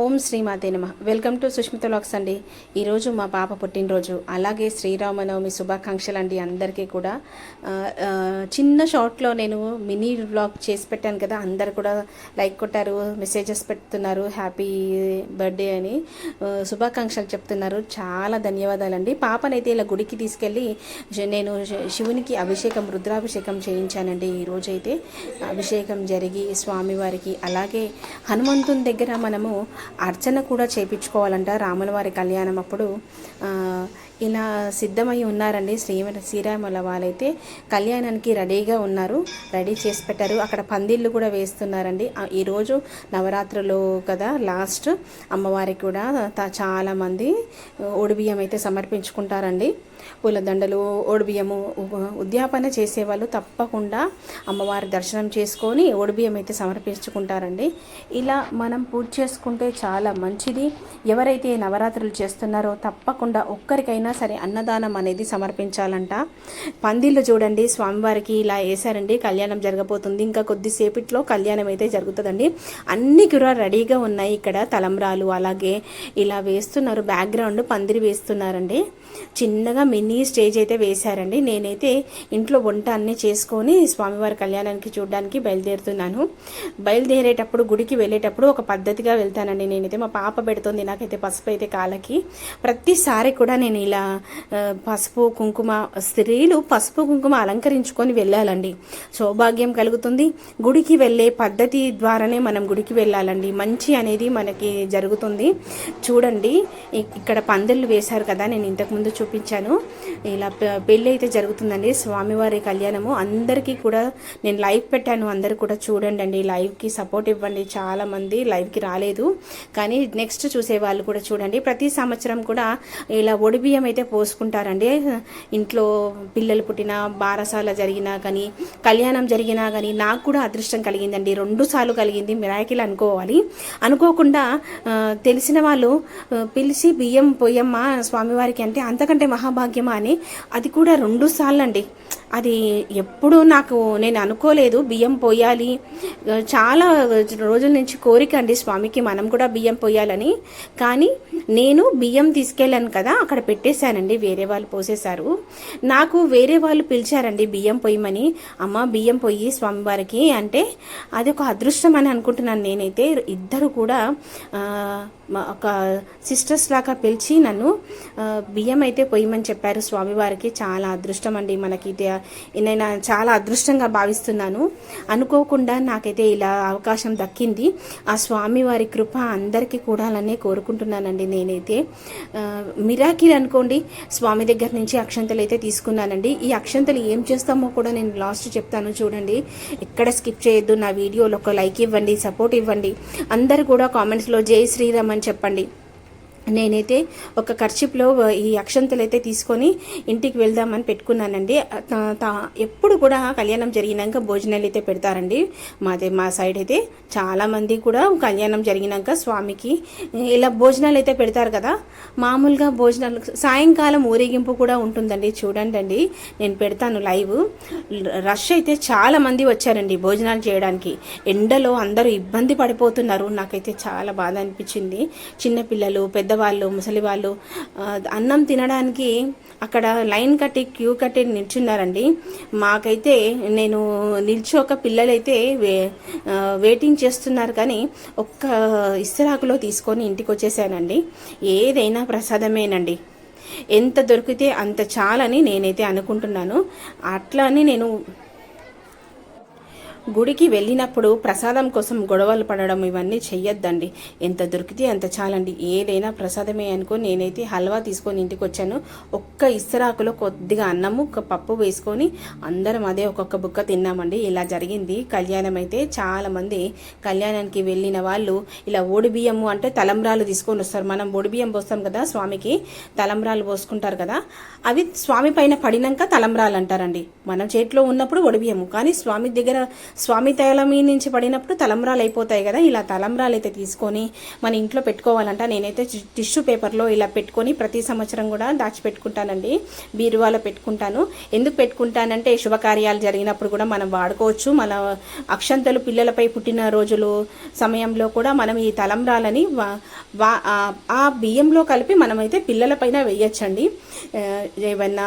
ఓం శ్రీమాతే నమ. Welcome to Sushmita lakhs అండి. ఈరోజు మా పాప పుట్టినరోజు. అలాగే శ్రీరామనవమి శుభాకాంక్షలు అండి అందరికీ కూడా. చిన్న షార్ట్లో నేను మినీ వ్లాగ్ చేసి పెట్టాను కదా అందరు కూడా లైక్ కొట్టారు మెసేజెస్ పెడుతున్నారు హ్యాపీ బర్త్డే అని శుభాకాంక్షలు చెప్తున్నారు. చాలా ధన్యవాదాలండి. పాపనైతే ఇలా గుడికి తీసుకెళ్ళి నేను శివునికి అభిషేకం రుద్రాభిషేకం చేయించానండి ఈరోజైతే. అభిషేకం జరిగి స్వామివారికి అలాగే హనుమంతుని దగ్గర మనము అర్చన కూడా చేపించుకోవాలంట రాముల వారి కళ్యాణం అప్పుడు. ఇలా సిద్ధమై ఉన్నారండి శ్రీ శ్రీరాముల వాళ్ళైతే. కళ్యాణానికి రెడీగా ఉన్నారు. రెడీ చేసి పెట్టారు. అక్కడ పందిళ్ళు కూడా వేస్తున్నారండి. ఆ, ఈరోజు నవరాత్రులు కదా లాస్ట్. అమ్మవారికి కూడా త- చాలామంది ఒడిబియ్యం అయితే సమర్పించుకుంటారండి. పూలదండలు ఓడిబియ్యము ఉద్యాపన చేసేవాళ్ళు తప్పకుండా అమ్మవారి దర్శనం చేసుకొని ఓడిబియ్యం అయితే సమర్పించుకుంటారండి. ఇలా మనం పూజ చేసుకుంటే చాలా మంచిది. ఎవరైతే నవరాత్రులు చేస్తున్నారో తప్పకుండా ఒక్కరికైనా సరే అన్నదానం అనేది సమర్పించాలంట. పందిళ్ళు చూడండి స్వామివారికి ఇలా వేశారండి కళ్యాణం జరగబోతుంది. ఇంకా కొద్దిసేపట్లో కళ్యాణం అయితే జరుగుతుందండి. అన్నీ కూడా రెడీగా ఉన్నాయి ఇక్కడ. తలంబ్రాలు అలాగే ఇలా వేస్తున్నారు. బ్యాక్గ్రౌండ్ పందిరి వేస్తున్నారండి. చిన్నగా మినీ స్టేజ్ అయితే వేశారండి. నేనైతే ఇంట్లో వంట అన్నీ చేసుకొని స్వామివారి కళ్యాణానికి చూడడానికి బయలుదేరుతున్నాను. బయలుదేరేటప్పుడు గుడికి వెళ్ళేటప్పుడు ఒక పద్ధతిగా వెళ్తానండి నేనైతే. మా పాప పెడుతుంది నాకైతే పసుపు అయితే కాళ్ళకి. ప్రతిసారి కూడా నేను ఇలా పసుపు కుంకుమ స్త్రీలు పసుపు కుంకుమ అలంకరించుకొని వెళ్ళాలండి. సౌభాగ్యం కలుగుతుంది. గుడికి వెళ్ళే పద్ధతి ద్వారానే మనం గుడికి వెళ్ళాలండి. మంచి అనేది మనకి జరుగుతుంది. చూడండి ఇక్కడ పందిళ్ళు వేశారు కదా నేను ఇంతకుముందు చూపించాను. ఇలా పె- పెళ్ళి అయితే జరుగుతుందండి. స్వామివారి కళ్యాణము. అందరికీ కూడా నేను లైవ్ పెట్టాను. అందరు కూడా చూడండి అండి లైవ్కి సపోర్ట్ ఇవ్వండి. చాలా మంది లైవ్కి రాలేదు. కానీ నెక్స్ట్ చూసే వాళ్ళు కూడా చూడండి. ప్రతి సంవత్సరం కూడా ఇలా ఒడిబియ్యం అయితే పోసుకుంటారండి. ఇంట్లో పిల్లలు పుట్టిన బారసాల జరిగినా కానీ కళ్యాణం జరిగినా కానీ నాకు కూడా అదృష్టం కలిగిందండి. రెండు సార్లు కలిగింది. మిరాకిల్ అనుకోవాలి. అనుకోకుండా తెలిసిన వాళ్ళు పిలిచి బియ్యం పొయ్యమ్మ స్వామివారికి అంటే అంతకంటే మహాభాగ్యం భాగ్యమా అని. అది కూడా రెండు సార్లు అండి అది ఎప్పుడు నాకు నేను అనుకోలేదు. బియ్యం పోయాలి. చాలా రోజుల నుంచి కోరిక అండి స్వామికి మనం కూడా బియ్యం పోయాలని. కానీ నేను బియ్యం తీసుకెళ్ళాను కదా అక్కడ పెట్టేశానండి వేరే వాళ్ళు పోసేశారు. నాకు వేరే వాళ్ళు పిలిచారండి బియ్యం పొయ్యమని అమ్మ బియ్యం పొయ్యి స్వామివారికి అంటే అది ఒక అదృష్టం అని అనుకుంటున్నాను నేనైతే. ఇద్దరు కూడా ఒక సిస్టర్స్ లాగా పిలిచి నన్ను బియ్యం అయితే పొయ్యమని చెప్పారు స్వామివారికి. చాలా అదృష్టం అండి మనకి. ఇది నేను చాలా అదృష్టంగా భావిస్తున్నాను. అనుకోకుండా నాకైతే ఇలా అవకాశం దక్కింది. ఆ స్వామివారి కృప అందరికీ కూడాలనే కోరుకుంటున్నానండి నేనైతే. మిరాకిల్ అనుకోండి స్వామి దగ్గర నుంచి అక్షంతలు అయితే తీసుకున్నానండి. ఈ అక్షంతలు ఏం చేస్తామో కూడా నేను లాస్ట్ చెప్తాను చూడండి. ఎక్కడ స్కిప్ చేయొద్దు నా వీడియోలో ఒక లైక్ ఇవ్వండి సపోర్ట్ ఇవ్వండి. అందరు కూడా కామెంట్స్లో జై శ్రీరామ్ అని చెప్పండి. నేనైతే ఒక ఖర్చిప్లో ఈ అక్షంతలు అయితే తీసుకొని ఇంటికి వెళ్దామని పెట్టుకున్నానండి. ఎప్పుడు కూడా కళ్యాణం జరిగినాక భోజనాలు అయితే పెడతారండి. మాదే మా సైడ్ అయితే చాలామంది కూడా కళ్యాణం జరిగినాక స్వామికి ఇలా భోజనాలు అయితే పెడతారు కదా. మామూలుగా భోజనాలు సాయంకాలం ఊరేగింపు కూడా ఉంటుందండి. చూడండి అండి నేను పెడతాను లైవ్. రష్ అయితే చాలా మంది వచ్చారండి భోజనాలు చేయడానికి. ఎండలో అందరూ ఇబ్బంది పడిపోతున్నారు. నాకైతే చాలా బాధ అనిపించింది. చిన్నపిల్లలు పెద్దవాళ్ళు ముసలి వాళ్ళు అన్నం తినడానికి అక్కడ లైన్ కట్టి క్యూ కట్టి నిల్చున్నారండి. మాకైతే నేను నిల్చోక పిల్లలైతే వే వెయిటింగ్ చేస్తున్నారు కానీ ఒక్క ఇస్తరాకులో తీసుకొని ఇంటికి వచ్చేసానండి ఏదైనా ప్రసాదమేనండి. ఎంత దొరికితే అంత చాలని నేనైతే అనుకుంటున్నాను. అట్లా అని నేను గుడికి వెళ్ళినప్పుడు ప్రసాదం కోసం గొడవలు పడడం ఇవన్నీ చెయ్యొద్దండి. ఎంత దొరికితే అంత చాలండి. ఏదైనా ప్రసాదమే అనుకొని నేనైతే హల్వా తీసుకొని ఇంటికి వచ్చాను. ఒక్క ఇస్తరాకులో కొద్దిగా అన్నము ఒక పప్పు వేసుకొని అందరం అదే ఒక్కొక్క బుక్క తిన్నామండి. ఇలా జరిగింది. కళ్యాణం అయితే చాలామంది కళ్యాణానికి వెళ్ళిన వాళ్ళు ఇలా ఓడి బియ్యము అంటే తలంబ్రాలు తీసుకొని వస్తారు. మనం ఓడి బియ్యం పోస్తాం కదా స్వామికి తలంబ్రాలు పోసుకుంటారు కదా అవి స్వామి పైన పడినాక తలంబ్రాలు అంటారండి. మనం చేతిలో ఉన్నప్పుడు ఒడిబియ్యము కానీ స్వామి దగ్గర స్వామి తైలం నుంచి పడినప్పుడు తలంబ్రాలు అయిపోతాయి కదా ఇలా తలంబ్రాలు అయితే తీసుకొని మన ఇంట్లో పెట్టుకోవాలంట. నేనైతే టిష్యూ పేపర్లో ఇలా పెట్టుకొని ప్రతి సంవత్సరం కూడా దాచిపెట్టుకుంటానండి. బీరువాలో పెట్టుకుంటాను. ఎందుకు పెట్టుకుంటానంటే శుభకార్యాలు జరిగినప్పుడు కూడా మనం వాడుకోవచ్చు. మన అక్షంతలు పిల్లలపై పుట్టిన రోజులు సమయంలో కూడా మనం ఈ తలంబ్రాలని వా- వా- ఆ- ఆ బియ్యంలో కలిపి మనమైతే పిల్లలపైన వేయచ్చండి. ఆ, ఏవైనా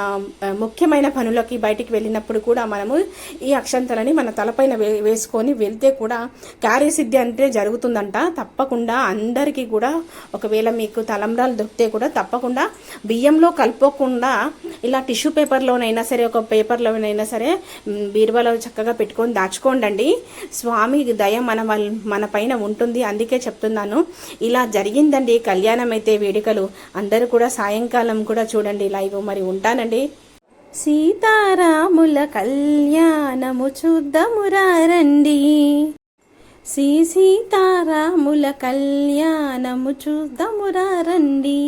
ముఖ్యమైన పనులకి బయటికి వెళ్ళినప్పుడు కూడా మనము ఈ అక్షంతలని మన తలపైన వే వేసుకొని వెళ్తే కూడా కార్యసిద్ధి అంటే జరుగుతుందంట. తప్పకుండా అందరికీ కూడా ఒకవేళ మీకు తలంబ్రాలు దొరికితే కూడా తప్పకుండా బియ్యంలో కలుపుకోకుండా ఇలా టిష్యూ పేపర్లోనైనా సరే ఒక పేపర్లోనైనా సరే బీరువాలో చక్కగా పెట్టుకొని దాచుకోండి స్వామి దయ మన మన పైన ఉంటుంది అందుకే చెప్తున్నాను. ఇలా జరిగిందండి కళ్యాణం అయితే వేడుకలు. అందరూ కూడా సాయంకాలం కూడా చూడండి. లైవ్ మరి ఉంటానండి. సీతారాముల కళ్యాణము చూద్దామురారండి శ్రీ సీతారాముల కళ్యాణము చూద్దామురారండి